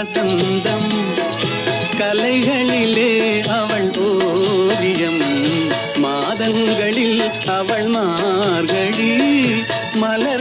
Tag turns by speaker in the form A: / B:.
A: வசந்தம் கலைகளிலே அவள் ஓவியம். மாதங்களில் அவள் மார்கழி மலர்